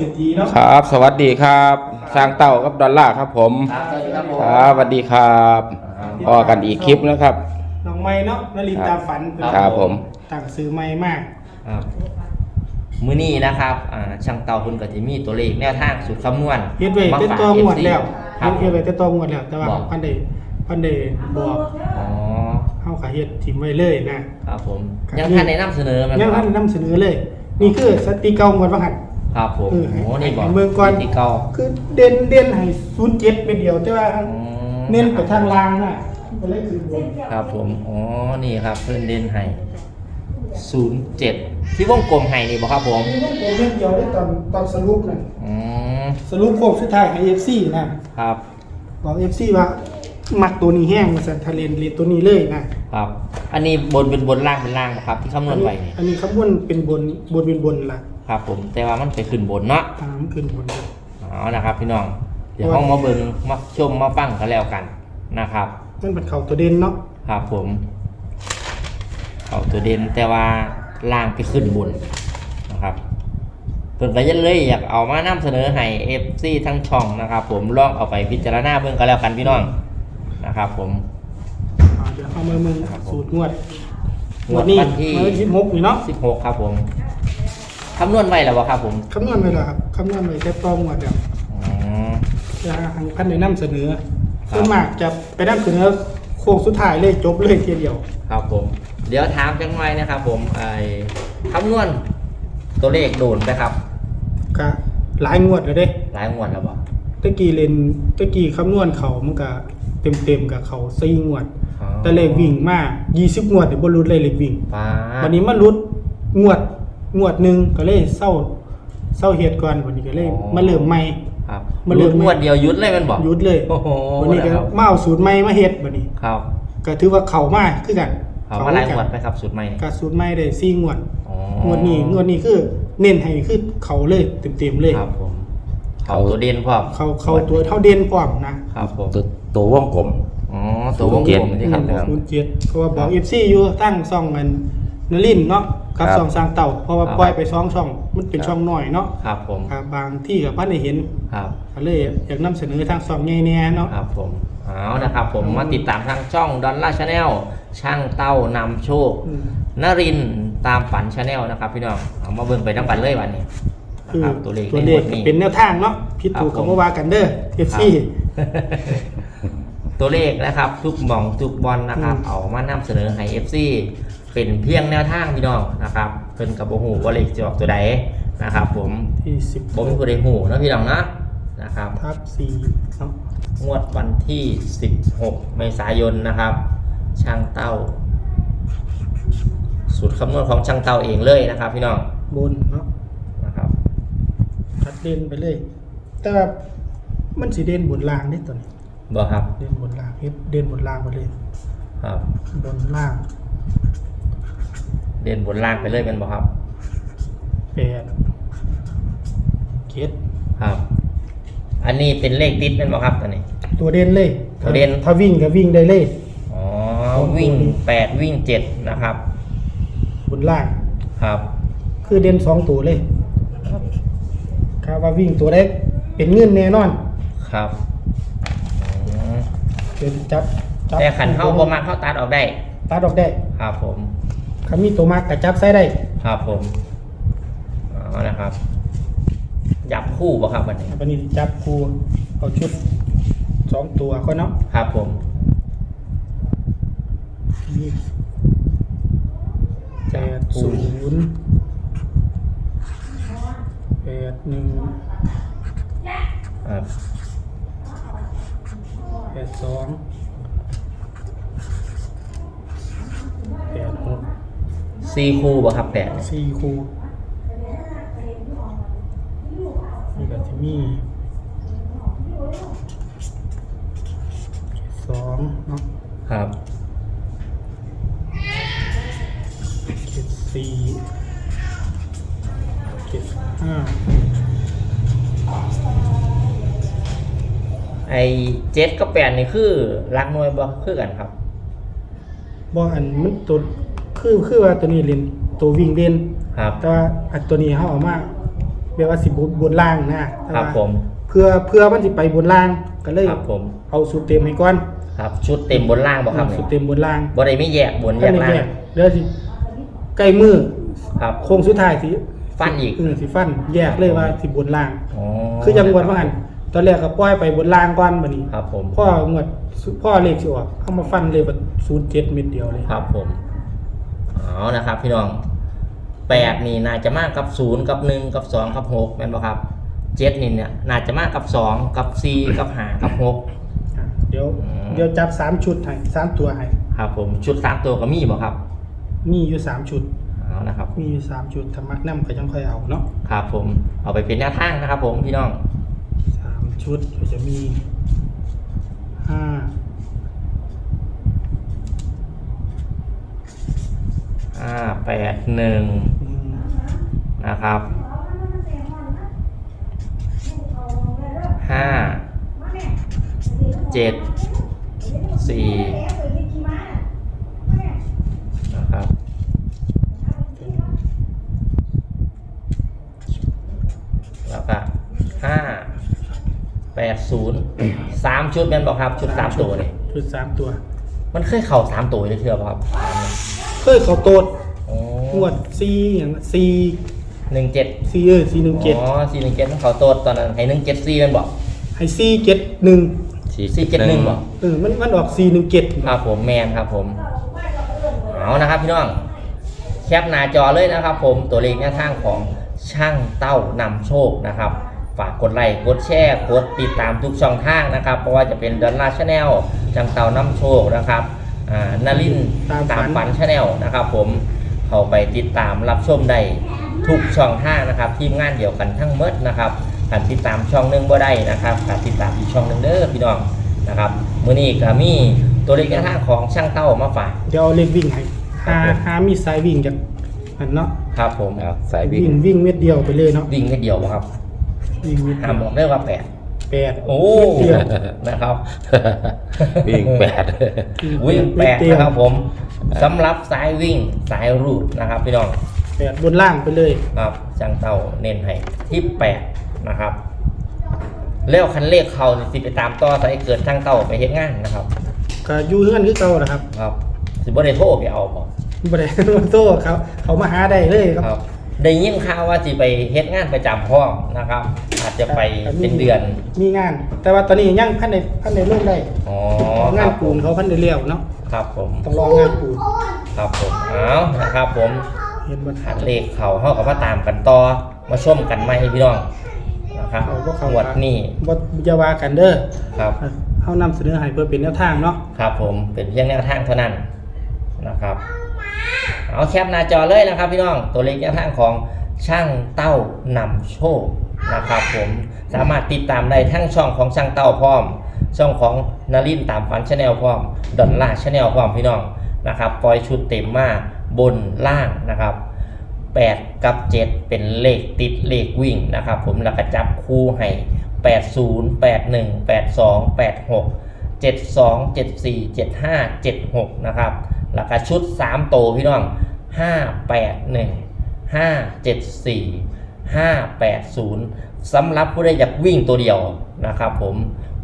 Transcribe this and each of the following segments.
เสียทีเนาะครับ สวัสดีครับสร้างเต่ากับดอลลาร์ครับผมครับสวัสดีครับผมครับสวัสดีครับพอกันอีกคลิปนะครับน้องไม้เนาะนารินตามฝันครับผมต่างซื้อไม้มากครับมื้อนี้นะครับอ่าช่างเตาคุณก็จะมีตัวเลขแนวทางสูตรคำนวณเฮ็ดไว้มาเต็มฝากตัวงวด FC แล้วครับเฮ็ดไว้เต็มตัวงวดแล้วแต่ว่าบอกพันได้พันได้บอกอ๋อเฮาก็เฮ็ดทิมไว้เลยนะครับผมครับยังท่านได้นำเสนอไหมยังคพัรับนนำเสนอเลย นี่คือสติเก่างวดว่าหัน ครับผมเออให้โอ้นี่บอกให้เบิ่งก่อน ที่เก่าคือเด่นเด่นให้07เป็นเดียว แต่ว่าอืมเน้นไปทางล่างน่ะก็เลยคือบนครับผมอ๋อนี่ครับเพิ่นเด่นให้07ที่วงกลมให้นี่บ่ครับผมนี่มันเป็นเรื่องเดียวได้ตอนตอนสรุปน่ะอืมสรุปโค้งสุดท้ายให้ FC นะครับบอก FC ว่ามักตัวนี้แห้งมาสั่นทะเลนเรียนตัวนี้เลยนะครับ อันนี้บนเป็นบนล่างเป็นล่างบ่ครับ ที่คำนวณไว้นี่อันนี้คำนวณเป็นบนบนเป็นบนล่ะ ครับผมแต่ว่ามันไปขึ้นบนเนาะตามขึ้นบนเลยเอานะครับ พี่น้อง เดี๋ยวห้องมาเบิงมาชมมาฟังกันแล้วกันนะครับ มันเป็นเข่าตัวเด่นเนาะครับผม เอาตัวเด่นแต่ว่าล่างไปขึ้นบนนะครับเพิ่นก็ยันเลยอยากเอามานำเสนอให้ FC ทั้งช่องนะครับผมลองเอาไปพิจารณาเบิ่งกันแล้วกันพี่น้องนะครับ ผม อ่าเดี๋ยวเอามาเมืองครับผม สูตรงวดงวดนี้วันที่วันที่หกนี่เนาะ 16 ครับผม คำนวณไว้แล้วบ่ครับผมคำนวณไปแล้วครับคำนวณไปแค่ต้องวดเดียวอ๋อจะทางพันในนำเสนอครับส่วนมากจะไปนำเสนอโค้งสุดท้ายเลยจบเลยทีเดียว ครับผม เดี๋ยวถามจังไว้นะครับผมไอ้คำนวณตัวเลขโดนไปครับ ก็หลายงวดเลยเด้หลายงวดแล้วบ่ตะกี้เล่นตะกี้คำนวณเขามันก็เต็มเต็มๆกับเขาสี่งวดอ๋อแต่เลขวิ่งมา20 งวดเดี๋ยวบ่รุดเลยเลขวิ่ง ป้าวันนี้มารุดงวด งวดหนึ่งก็เลยเศร้าเศร้าเหตุก่อนวันนี้ก็เลยมาเริ่มใหม่ ครับมาเริ่มงวดเดียวยุดเลยแมันบอกหยุดเลยโอ้โหวันนี้ก็นะครับมาเอาสูตรใหม่มาเฮ็ดวันนี้ ครับก็ถือว่าเข้ามาคือกันเขามาหลายงวดกัไปครับสุดใหม่นี่ก็สูตรใหม่ได้4งวดอ๋องวดนี้งวดนี้คือเน้นให้คือเขาเลยเต็มๆเลยครับผมเขาตัวเด่นพร้อมเขาเขาตัวเท่าเด่นพร้อมนะครับผมตัวตัววงกลม อ๋อตัววงกลมนี่ครับบอกคุณเจ็ดเพราะว่าบอก FC อยู่ตั้งซ่องกัน นลินทร์เนาะกับครับซ่องสร้างเต่าเพราะว่าปล่อยไปสองช่องมันเป็นช่องน้อยเนาะครับผมครับบางที่กับพันได้เห็นครับก็เลยอยากนำเสนอทางสองใหญ่แน่เนาะ ครับผมเอานะครับผมมาติดตามทางช่องดอลลาร์ชาแนลช่างเต้านำโชคอืมนรินทร์ตามฝันชาแนลนะครับพี่น้องเอามาเบิ่งไปทั้งปันเลยวันนี้คือนะครับตัวเลขตัวในเลงขวดนี้ เป็นแนวทางเนาะผิดถูกครักับบผม เมื่อวากันเด้อเอฟซี ตัวเลขนะครับ ทุกหมองทุกบอลนะครับ อืม เอามานำเสนอให้ FC เป็นเพียงแนวทางพี่น้องนะครับเพิ่นกับโบหูว่าเลขจะออกตัวใดนะครับ ผมที่สิบผมเป็นผู้ใดหูนะพี่น้องนะนะครับทับสี่เนาะงวดวันที่ 16 เมษายนนะครับ ช่างเต้า สูตรคำนวณของช่างเต้าเองเลยนะครับ พี่น้องบนเนาะนะครับทัดเด่นไปเลย แต่ว่ามันสีเด่นบนล่างนี่ตัวนี้บอกครับ เด่นบนล่างเฮ็ดเด่นบนล่างไปเลย ครับ บนล่าง เด่นบนล่างไปเลยเป็นบอกครับแปดเจ็ดครับ อันนี้เป็นเลขติดเป็นบอกครับตัวนี้ ตัวเด่นเลยตัวเด่น ถ้าวิ่งก็วิ่งได้เลย อ๋อวิ่ง8วิ่ง7นะครับ บนล่างครับ คือเด่นสองตัวเลยครับว่าวิ่งตัวเล็กเป็นเงินแน่นอน ครับอืมเดี๋ยวจับจับแต่ขันเข้าประมาณเข้าตัดออกได้ ตัดออกได้ ครับผม ขามีตัวมากกับจับใส่ได้ครับผมเอานะครับจับคู่บ่ครับวันนี้วันนี้จับครูเอาชุดสองตัวก็เนาะครับผมนี่แปดศูนย์แปดหนึ่งครับแปดสองแปดหก ซีคู่บ่ครับแปดสี่ครูนี่ก็จะมีสองเนาะครับ เจ็ดสี่เจ็ดห้าไอเจ็ดกับแปดนี่คือรักหน่วยบ่คือกันครับ บ่อันมันตัว คือคือว่าตัวนี้เล่นตัววิ่งเล่นครับแต่ว่าอันตัวนี้เขาเอามาเรียกว่าสิบนบนล่างนะแต่ครับว่าผม เพื่อเพื่อมันสิไปบนล่างก็เลยครับผม เอาสูตรเต็มให้ก่อนครับชุดเต็มบนล่างบ่ครับสูตรเต็มบนล่างบ่ได้ไม่แยกบนแยอันกนี้ล่างเนี่ยเดี๋ยวสิใกล้มือครับโค้งสุดท้ายสิฟันอีกเออสิฟันแยกเลยว่าสิบนล่างอ๋อคือจังหวัดว่าหันตอนแรกก็ปล่อยไปบนล่างก่อนบัดนี้ครับผมพ่อหมดพ่อเลขสิออกเอามาฟันเลยแบบศูนย์เจ็ดเม็ดเดียวเลยครับผม เอานะครับ พี่น้องแปดนี่น่าจะมากกับศูนย์กับหนึ่งกับสองกับหกแม่นบ่ครับเจ็ดนี่เนี่ยน่าจะมากกับสองกับสี่กับห้ากับหกอะเดี๋ยวอืม เดี๋ยวจับสามชุดให้สามตัวให้ครับผมชุดสามตัวก็มีบ่ครับมีอยู่สามชุด เอานะครับ มีอยู่สามชุดธรรมะนั่ก็ยังค่อยเอาเนาะครับผมเอาไปเป็นแนวทางนะครับ ผมพี่น้องสามชุดก็จะมีห้า ห้า แปดหนึ่งหนึ่งนะครับห้าเจ็ดสี่นะครับแล้วก็ห้าแปดศูนย์สามชุดแม่นบอกครับชุดสามตัวนี่ชุดสามตัว มันเคยเข่าสามตัวเลยเชื่อป่ะครับ เคยเขาโตดอ๋ งวดสี่อย่างสี่หนึ่งเจ็ดสี่เออสี่หนึ่งเจ็ดอ๋อสี่หนึ่งเจ็ดมันเขาโตดตอนนั้นให้หนึ่งเจ็ดสี่มันบอกให้สี่เจ็ดหนึ่งสี่เจ็ดหนึ่งบอกเออมันมันออกสี่หนึ่งเจ็ดครับผมแมนครับผมเอานะครับพี่น้องแคปหน้าจอเลยนะครับ ผมตัวเลขแนวทางของช่างเต้านำโชคนะครับฝากกดไลค์กดแชร์กดติดตามทุกช่องทางนะครับเพราะว่าจะเป็นดอลลาร์ชาแนลช่างเต้านำโชคนะครับอ่านารินทร์ตามฝันชาแนลนะครับผม เข้าไปติดตามรับชมได้ทุกช่องทางนะครับ ทีมงานเดียวกันทั้งหมดนะครับการติดตามช่องหนึงบ่ได้นะครับการติดตามอีกช่องหนึงเด้อพี่น้องนะครับมื้อนี้ก็มีตัวเลขแนวทางของช่างเต้ามาฝากเดี๋ยวเอาเลขวิ่งให้ครัหาบผมหามีสายวิ่งจากอันเนาะครับผมเอาสายวิ่งวิ่งวิ่งเม็ดเดียวไปเลยเนาะวิ่งแค่เดียวบ่ครับวิ่งเม็ดห้าเดีมยวบอกได้ว่าแปด แปดโอ้เม็ดเดียว นะครับ วิ่งแปดวิ่งแปดเม็เดียวนะครับผมสำหรับสายวิ่งสายรูดนะครับพี่น้องแปดบนล่างไปเลย ครับจังเต้าเน้นให้ที่แปดนะครับ แล้วคันเลขเขานี่สิไปตามต่อสายเกิดช่างเต้าไปเฮ็ดงานนะครับ ก็อยู่เฮือนคือเก่านะครับ ครับสิบ่ได้โทรไปเอาบ่บ่ได้โต้เขาเขามาหาได้เลยครับ ครับ ได้ยินข่าวว่าสิไปเฮ็ดงานประจำห้องนะครับ อาจจะไปเป็นเดือน มีงาน แต่ว่าตอนนี้ยังพันในพันในลงได้อ๋อเพราะคงารันบผปูนมเขาพันในเลี้ยวเนาะครับผม ต้องรองานปูนครับผมเอานะครับผมเห็นบ่หันเลขเขาเฮากับมาตามกันต่อ มาชมกันใหม่พี่น้องนะครับเขาบ่เข้างวดนี้บ่จะว่ากันเด้อครับเฮานำเสนอให้เพื่อเป็นแนวทางเนาะ ครับผมเป็นเพียงแนวทางเท่านั้นนะครับ เอาแคปหน้าจอเลยนะครับพี่น้องตัวเลขแนวทางของช่างเต้านำโชคนะครับผมสามารถติดตามได้ทั้งช่องของช่างเต้าพร้อม ช่องของนารินตามฝันชาแนลพร้อมดอลลาชาแนลพร้อมพี่น้องนะครับปล่อยชุดเต็มมากบนล่างนะครับ 8 กับ 7 เป็นเลขติดเลขวิ่งนะครับผมแล้วก็จับคู่ให้ 80 81 82 86 72 74 75 76 นะครับ แล้วก็ชุด 3 โตพี่น้อง 581 574 580สำหรับผู้ใดอยากวิ่งตัวเดียวนะครับผม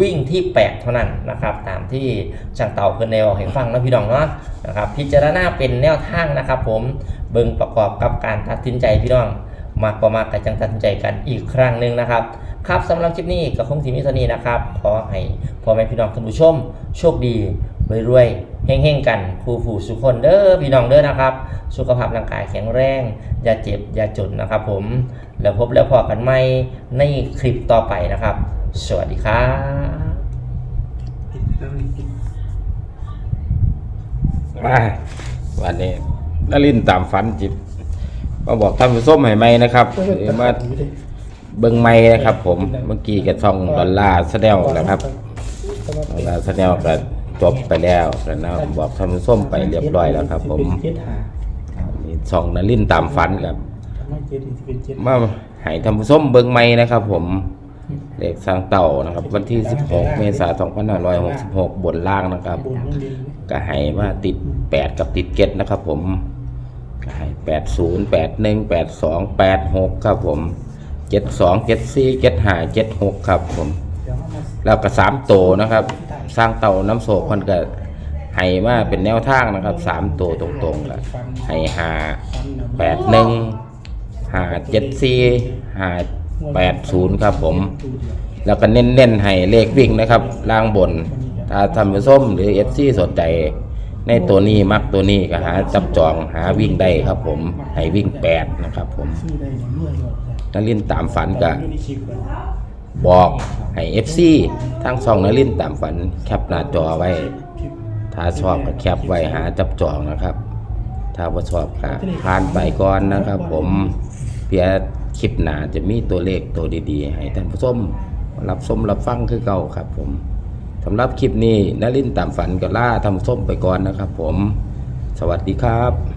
วิ่งที่ 8 เท่านั้นนะครับตามที่ช่างเต่าเพื่อนแนวให้ฟังนะพี่น้องเนาะนะครับพิจารณาเป็นแนวทางนะครับผมเบิ่งประกอบกับการตัดสินใจพี่น้อง มากกว่ามากแต่จังตัดสินใจกันอีกครั้งหนึ่งนะครับครับสำหรับคลิปนี้ก็คงทีมิสนีนะครับขอให้พ่อแม่พี่น้องท่านผู้ชม โชคดีรวยๆ เฮงๆกันผู้ผู้สุขคนเด้อพี่น้องเด้อนะครับ สุขภาพร่างกายแข็งแรง อย่าเจ็บอย่าจนนะครับผมแล้วพบแล้วพอกันใหม่ในคลิปต่อไปนะครับ สวัสดีครับมาวันนี้นลินทร์ตามฝันจิตมาบอกท่านผู้ชมให้ไหมนะครับเดี๋ยวมาเบิ่งไม่นะครับ ผมเมื่อกี้กับช่องดอลลาร์แสดงนะครับดอลลาร์แสดงก็ จบไปแล้วแล้วนะบอกท่านผู้มไปเรียบร้อยแล้วครับ ผมนี่ช่องนลินตามฝันครับม่เจ็ดอีกสิเป็นเจ็ดมาให้ท่านผู้มเบิ่งไม่นะครับ ผมเลขสร้างเต่านะครับ วันที่ 16 เมษายน2566 บนล่างนะครับบุญยังดีก็ให้ว่าติด 8 กับติดเกตนะครับผมก็ให้80 81 82 86 ครับผมเจ็ดสองเจ็ดสี่เจ็ดห้าเจ็ดหกครับผม แล้วก็สามโตนะครับ สร้างเต่าน้ำโศกมันก็ให้มาเป็นแนวทางนะครับสามตัวตรงๆก็ให้หาแปดหนึ่งหาเจ็ดสี่หาแปดศูนย์ครับผม แล้วก็เน้นๆให้เลขวิ่งนะครับ ล่างบน ถ้าทำเป็นส้มหรือเอฟซีสนใจ ในตัวนี้มักตัวนี้ก็หาจับจองหาวิ่งได้ครับผมให้วิ่งแปดนะครับผมซื้อได้ในเมื่อหรอกนารินตามฝันก็อ บอกให้เอฟซีทั้งสองนารินตามฝันแคปหน้าจอไว้ ถ้าชอบก็แคปไว้หาจับจองนะครับ ถ้าว่าชอบก็ผ่านไปก่อนนะครับ ผมเพียคลิปหน้าจะมีตัวเลขตัวดีๆ ให้ท่านผู้ชมรับชมรับฟังคือเก่าครับ ผมสำหรับคลิปนี้นารินตามฝันก็ล่าทำส้มไปก่อนนะครับ ผม สวัสดีครับ